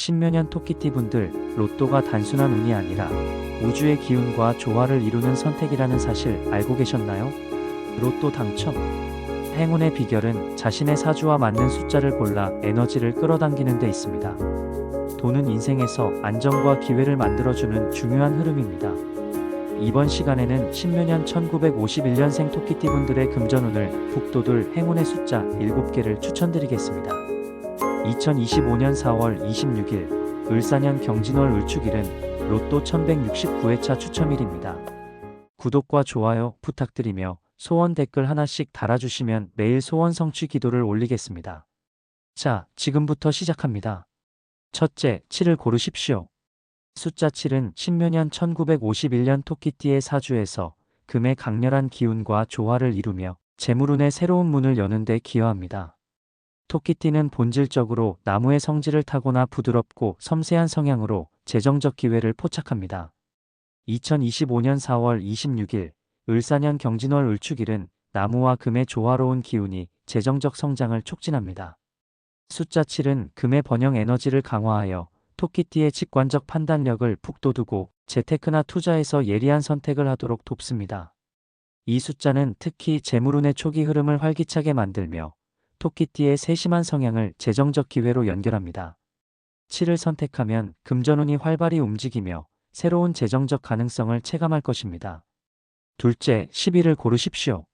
신묘년 토끼띠 분들, 로또가 단순한 운이 아니라 우주의 기운과 조화를 이루는 선택이라는 사실 알고 계셨나요? 로또 당첨. 행운의 비결은 자신의 사주와 맞는 숫자를 골라 에너지를 끌어당기는 데 있습니다. 돈은 인생에서 안정과 기회를 만들어주는 중요한 흐름입니다. 이번 시간에는 신묘년 1951년생 토끼띠 분들의 금전운을 북돋을 행운의 숫자 7개를 추천드리겠습니다. 2025년 4월 26일 을사년 경진월 을축일은 로또 1169회차 추첨일입니다. 구독과 좋아요 부탁드리며 소원 댓글 하나씩 달아주시면 매일 소원 성취 기도를 올리겠습니다. 자, 지금부터 시작합니다. 첫째, 7을 고르십시오. 숫자 7은 신묘년 1951년 토끼띠의 사주에서 금의 강렬한 기운과 조화를 이루며 재물운의 새로운 문을 여는 데 기여합니다. 토끼띠는 본질적으로 나무의 성질을 타고나 부드럽고 섬세한 성향으로 재정적 기회를 포착합니다. 2025년 4월 26일 을사년 경진월 을축일은 나무와 금의 조화로운 기운이 재정적 성장을 촉진합니다. 숫자 7은 금의 번영 에너지를 강화하여 토끼띠의 직관적 판단력을 북돋우고 재테크나 투자에서 예리한 선택을 하도록 돕습니다. 이 숫자는 특히 재물운의 초기 흐름을 활기차게 만들며 토끼띠의 세심한 성향을 재정적 기회로 연결합니다. 7을 선택하면 금전운이 활발히 움직이며 새로운 재정적 가능성을 체감할 것입니다. 둘째, 11을 고르십시오.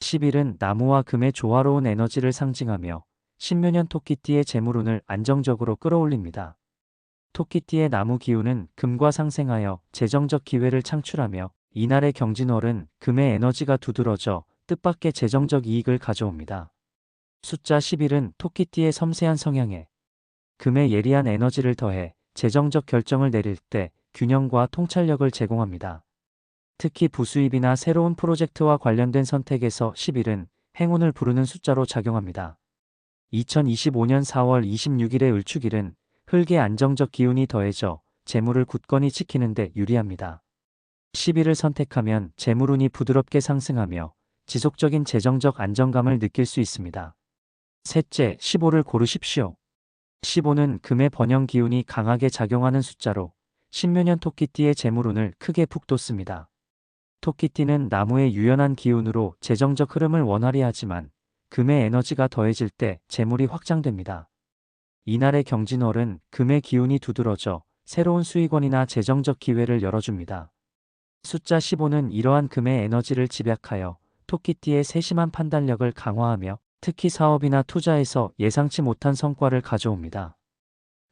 11은 나무와 금의 조화로운 에너지를 상징하며 신묘년 토끼띠의 재물운을 안정적으로 끌어올립니다. 토끼띠의 나무 기운은 금과 상생하여 재정적 기회를 창출하며 이날의 경진월은 금의 에너지가 두드러져 뜻밖의 재정적 이익을 가져옵니다. 숫자 11은 토끼띠의 섬세한 성향에 금의 예리한 에너지를 더해 재정적 결정을 내릴 때 균형과 통찰력을 제공합니다. 특히 부수입이나 새로운 프로젝트와 관련된 선택에서 11은 행운을 부르는 숫자로 작용합니다. 2025년 4월 26일의 을축일은 흙의 안정적 기운이 더해져 재물을 굳건히 지키는데 유리합니다. 11을 선택하면 재물운이 부드럽게 상승하며 지속적인 재정적 안정감을 느낄 수 있습니다. 셋째, 15를 고르십시오. 15는 금의 번영 기운이 강하게 작용하는 숫자로 신묘년 토끼띠의 재물운을 크게 북돋습니다. 토끼띠는 나무의 유연한 기운으로 재정적 흐름을 원활히 하지만 금의 에너지가 더해질 때 재물이 확장됩니다. 이날의 경진월은 금의 기운이 두드러져 새로운 수익원이나 재정적 기회를 열어줍니다. 숫자 15는 이러한 금의 에너지를 집약하여 토끼띠의 세심한 판단력을 강화하며 특히 사업이나 투자에서 예상치 못한 성과를 가져옵니다.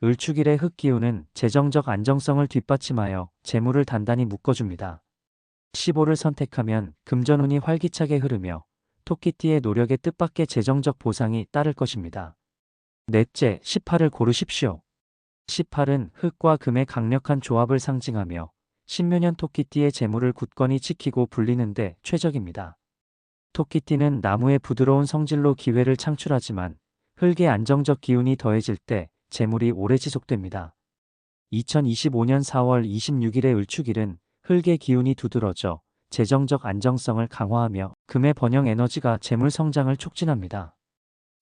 을축일의 흙기운은 재정적 안정성을 뒷받침하여 재물을 단단히 묶어줍니다. 15를 선택하면 금전운이 활기차게 흐르며 토끼띠의 노력에 뜻밖의 재정적 보상이 따를 것입니다. 넷째, 18을 고르십시오. 18은 흙과 금의 강력한 조합을 상징하며 신묘년 토끼띠의 재물을 굳건히 지키고 불리는데 최적입니다. 토끼띠는 나무의 부드러운 성질로 기회를 창출하지만 흙의 안정적 기운이 더해질 때 재물이 오래 지속됩니다. 2025년 4월 26일의 을축일은 흙의 기운이 두드러져 재정적 안정성을 강화하며 금의 번영 에너지가 재물 성장을 촉진합니다.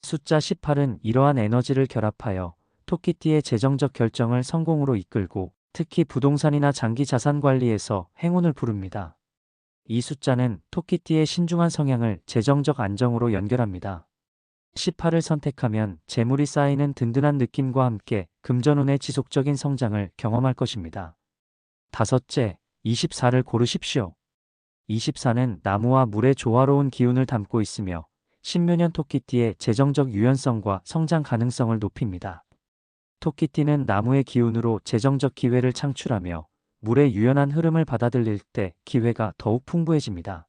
숫자 18은 이러한 에너지를 결합하여 토끼띠의 재정적 결정을 성공으로 이끌고 특히 부동산이나 장기 자산 관리에서 행운을 부릅니다. 이 숫자는 토끼띠의 신중한 성향을 재정적 안정으로 연결합니다. 18을 선택하면 재물이 쌓이는 든든한 느낌과 함께 금전운의 지속적인 성장을 경험할 것입니다. 다섯째, 24를 고르십시오. 24는 나무와 물의 조화로운 기운을 담고 있으며 신묘년 토끼띠의 재정적 유연성과 성장 가능성을 높입니다. 토끼띠는 나무의 기운으로 재정적 기회를 창출하며 물의 유연한 흐름을 받아들일 때 기회가 더욱 풍부해집니다.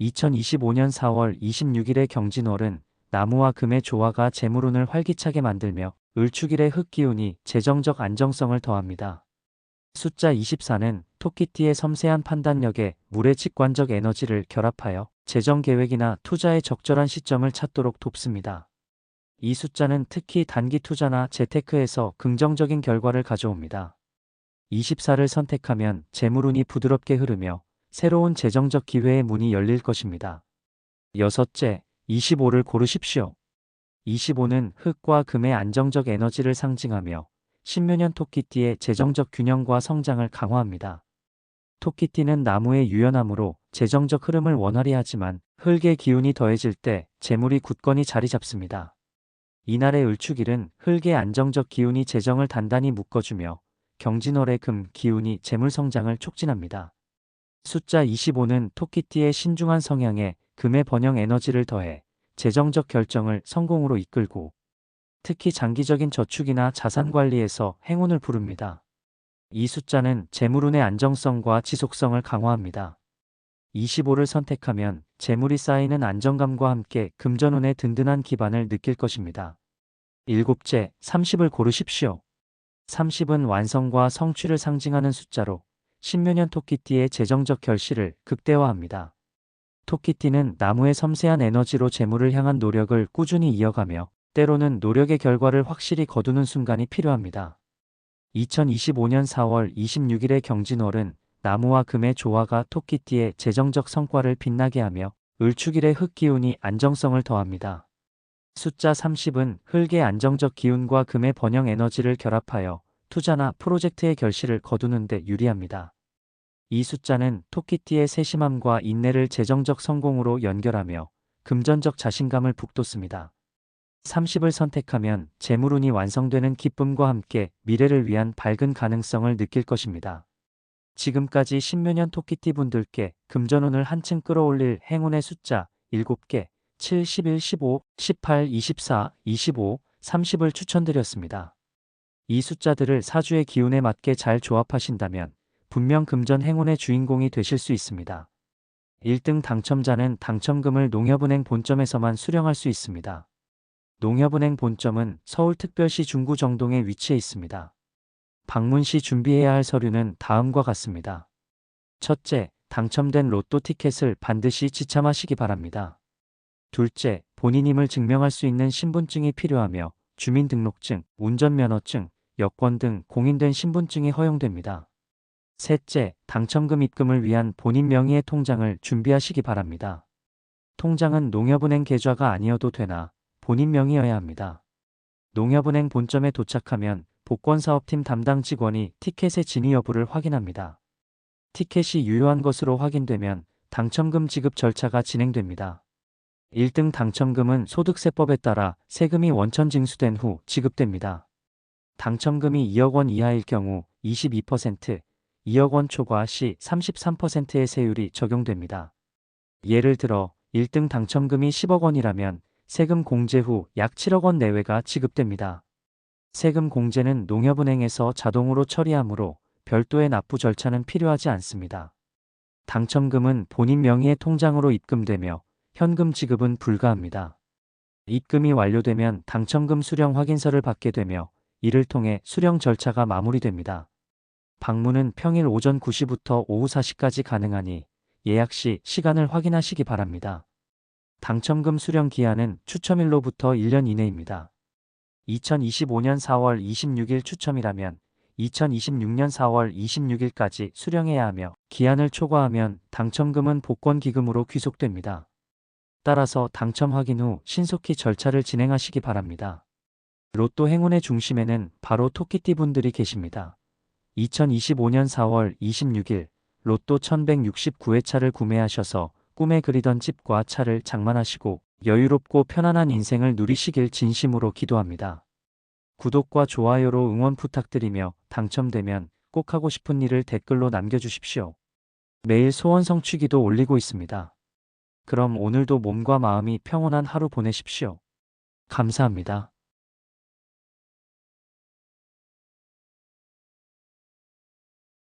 2025년 4월 26일의 경진월은 나무와 금의 조화가 재물운을 활기차게 만들며 을축일의 흙기운이 재정적 안정성을 더합니다. 숫자 24는 토끼띠의 섬세한 판단력에 물의 직관적 에너지를 결합하여 재정 계획이나 투자의 적절한 시점을 찾도록 돕습니다. 이 숫자는 특히 단기 투자나 재테크에서 긍정적인 결과를 가져옵니다. 24를 선택하면 재물운이 부드럽게 흐르며 새로운 재정적 기회의 문이 열릴 것입니다. 여섯째, 25를 고르십시오. 25는 흙과 금의 안정적 에너지를 상징하며 신묘년 토끼띠의 재정적 균형과 성장을 강화합니다. 토끼띠는 나무의 유연함으로 재정적 흐름을 원활히 하지만 흙의 기운이 더해질 때 재물이 굳건히 자리 잡습니다. 이날의 을축일은 흙의 안정적 기운이 재정을 단단히 묶어주며 경진월의 금 기운이 재물 성장을 촉진합니다. 숫자 25는 토끼띠의 신중한 성향에 금의 번영 에너지를 더해 재정적 결정을 성공으로 이끌고 특히 장기적인 저축이나 자산 관리에서 행운을 부릅니다. 이 숫자는 재물운의 안정성과 지속성을 강화합니다. 25를 선택하면 재물이 쌓이는 안정감과 함께 금전운의 든든한 기반을 느낄 것입니다. 일곱째, 30을 고르십시오. 30은 완성과 성취를 상징하는 숫자로 신묘년 토끼띠의 재정적 결실을 극대화합니다. 토끼띠는 나무의 섬세한 에너지로 재물을 향한 노력을 꾸준히 이어가며 때로는 노력의 결과를 확실히 거두는 순간이 필요합니다. 2025년 4월 26일의 경진월은 나무와 금의 조화가 토끼띠의 재정적 성과를 빛나게 하며 을축일의 흙기운이 안정성을 더합니다. 숫자 30은 흙의 안정적 기운과 금의 번영 에너지를 결합하여 투자나 프로젝트의 결실을 거두는 데 유리합니다. 이 숫자는 토끼띠의 세심함과 인내를 재정적 성공으로 연결하며 금전적 자신감을 북돋습니다. 30을 선택하면 재물운이 완성되는 기쁨과 함께 미래를 위한 밝은 가능성을 느낄 것입니다. 지금까지 신묘년 토끼띠 분들께 금전운을 한층 끌어올릴 행운의 숫자 7개, 7, 11, 15, 18, 24, 25, 30을 추천드렸습니다. 이 숫자들을 사주의 기운에 맞게 잘 조합하신다면 분명 금전 행운의 주인공이 되실 수 있습니다. 1등 당첨자는 당첨금을 농협은행 본점에서만 수령할 수 있습니다. 농협은행 본점은 서울특별시 중구 정동에 위치해 있습니다. 방문 시 준비해야 할 서류는 다음과 같습니다. 첫째, 당첨된 로또 티켓을 반드시 지참하시기 바랍니다. 둘째, 본인임을 증명할 수 있는 신분증이 필요하며 주민등록증, 운전면허증, 여권 등 공인된 신분증이 허용됩니다. 셋째, 당첨금 입금을 위한 본인 명의의 통장을 준비하시기 바랍니다. 통장은 농협은행 계좌가 아니어도 되나 본인 명의여야 합니다. 농협은행 본점에 도착하면 복권사업팀 담당 직원이 티켓의 진위 여부를 확인합니다. 티켓이 유효한 것으로 확인되면 당첨금 지급 절차가 진행됩니다. 1등 당첨금은 소득세법에 따라 세금이 원천 징수된 후 지급됩니다. 당첨금이 2억 원 이하일 경우 22%, 2억 원 초과 시 33%의 세율이 적용됩니다. 예를 들어 1등 당첨금이 10억 원이라면 세금 공제 후 약 7억 원 내외가 지급됩니다. 세금 공제는 농협은행에서 자동으로 처리하므로 별도의 납부 절차는 필요하지 않습니다. 당첨금은 본인 명의의 통장으로 입금되며 현금 지급은 불가합니다. 입금이 완료되면 당첨금 수령 확인서를 받게 되며 이를 통해 수령 절차가 마무리됩니다. 방문은 평일 오전 9시부터 오후 4시까지 가능하니 예약 시 시간을 확인하시기 바랍니다. 당첨금 수령 기한은 추첨일로부터 1년 이내입니다. 2025년 4월 26일 추첨이라면 2026년 4월 26일까지 수령해야 하며 기한을 초과하면 당첨금은 복권 기금으로 귀속됩니다. 따라서 당첨 확인 후 신속히 절차를 진행하시기 바랍니다. 로또 행운의 중심에는 바로 토끼띠 분들이 계십니다. 2025년 4월 26일 로또 1169회차를 구매하셔서 꿈에 그리던 집과 차를 장만하시고 여유롭고 편안한 인생을 누리시길 진심으로 기도합니다. 구독과 좋아요로 응원 부탁드리며 당첨되면 꼭 하고 싶은 일을 댓글로 남겨주십시오. 매일 소원 성취기도 올리고 있습니다. 그럼 오늘도 몸과 마음이 평온한 하루 보내십시오. 감사합니다.